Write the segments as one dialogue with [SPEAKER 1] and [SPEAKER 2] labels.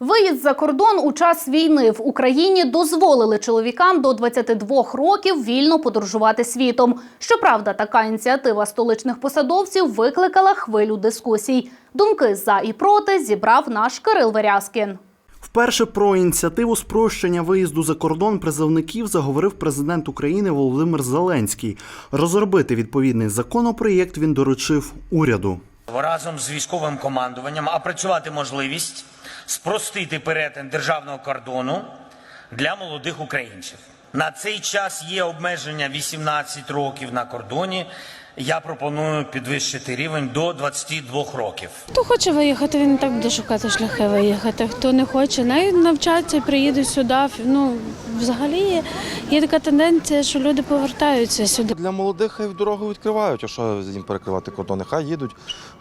[SPEAKER 1] Виїзд за кордон у час війни в Україні дозволили чоловікам до 22 років вільно подорожувати світом. Щоправда, така ініціатива столичних посадовців викликала хвилю дискусій. Думки за і проти зібрав наш Кирил Верязкін.
[SPEAKER 2] Вперше про ініціативу спрощення виїзду за кордон призовників заговорив президент України Володимир Зеленський. Розробити відповідний законопроєкт він доручив уряду.
[SPEAKER 3] разом з військовим командуванням опрацювати можливість спростити перетин державного кордону для молодих українців. На цей час є обмеження 18 років на кордоні. Я пропоную підвищити рівень до 22 років.
[SPEAKER 4] Хто хоче виїхати, він так буде шукати шляхи виїхати. Хто не хоче, навіть навчатися, приїде сюди. Ну взагалі є, така тенденція, що люди повертаються сюди.
[SPEAKER 5] Для молодих хай дорогу відкривають, а що їм перекривати кордони? Хай їдуть,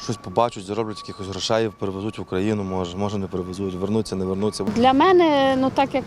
[SPEAKER 5] щось побачать, зароблять якихось грошей, перевезуть в Україну, може, може не перевезуть, вернуться, не вернуться.
[SPEAKER 6] Для мене, ну так як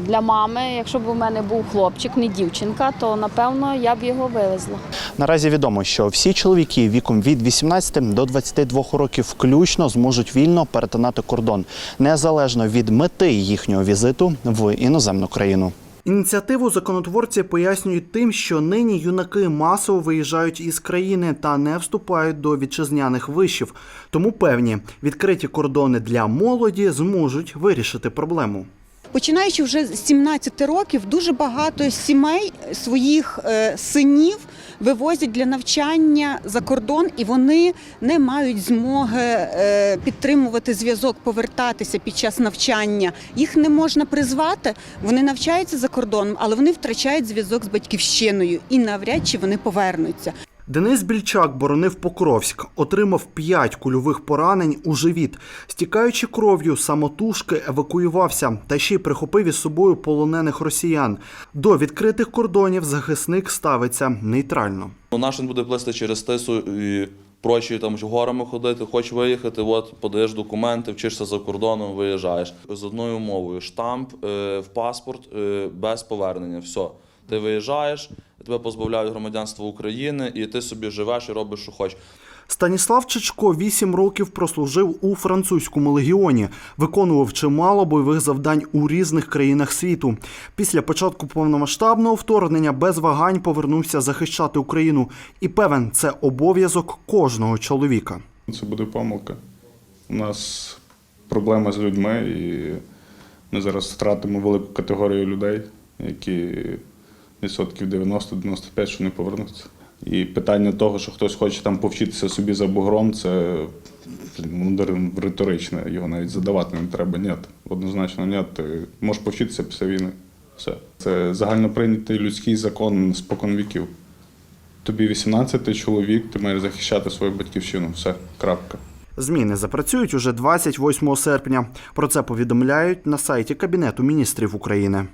[SPEAKER 6] для мами, якщо б у мене був хлопчик, не дівчинка, то напевно я б його вивезла.
[SPEAKER 7] Наразі відомо, що всі чоловіки віком від 18 до 22 років включно зможуть вільно перетинати кордон, незалежно від мети їхнього візиту в іноземну країну.
[SPEAKER 2] Ініціативу законотворці пояснюють тим, що нині юнаки масово виїжджають із країни та не вступають до вітчизняних вишів. Тому певні відкриті кордони для молоді зможуть вирішити проблему.
[SPEAKER 8] Починаючи вже з 17 років, дуже багато сімей своїх е, синів вивозять для навчання за кордон, і вони не мають змоги е, підтримувати зв'язок, повертатися під час навчання. Їх не можна призвати. Вони навчаються за кордоном, але вони втрачають зв'язок з батьківщиною і навряд чи вони повернуться.
[SPEAKER 2] Денис Більчак боронив Покровськ, отримав п'ять кульових поранень у живіт. Стікаючи кров'ю, самотужки евакуювався та ще й прихопив із собою полонених росіян. До відкритих кордонів захисник ставиться нейтрально.
[SPEAKER 9] Ну, Наш буде плисти через тису і прочі там горами ходити, хочеш виїхати, от подаєш документи, вчишся за кордоном, виїжджаєш. З одною мовою штамп е, в паспорт е, без повернення. Все. Ти виїжджаєш, тебе позбавляють громадянства України, і ти собі живеш і робиш, що хочеш.
[SPEAKER 2] Станіслав Чечко вісім років прослужив у французькому легіоні, виконував чимало бойових завдань у різних країнах світу. Після початку повномасштабного вторгнення без вагань повернувся захищати Україну. І певен, це обов'язок кожного чоловіка.
[SPEAKER 10] Це буде помилка. У нас проблема з людьми, і ми зараз втратимо велику категорію людей, які відсотків 90-95, що не повернуться. І питання того, що хтось хоче там повчитися собі за бугром, це ну, риторичне, його навіть задавати не треба. Ні, однозначно ні. Ти можеш повчитися після війни. Все. Це загальноприйнятий людський закон спокон віків. Тобі 18 чоловік, ти маєш захищати свою батьківщину. Все, крапка.
[SPEAKER 2] Зміни запрацюють уже 28 серпня. Про це повідомляють на сайті Кабінету міністрів України.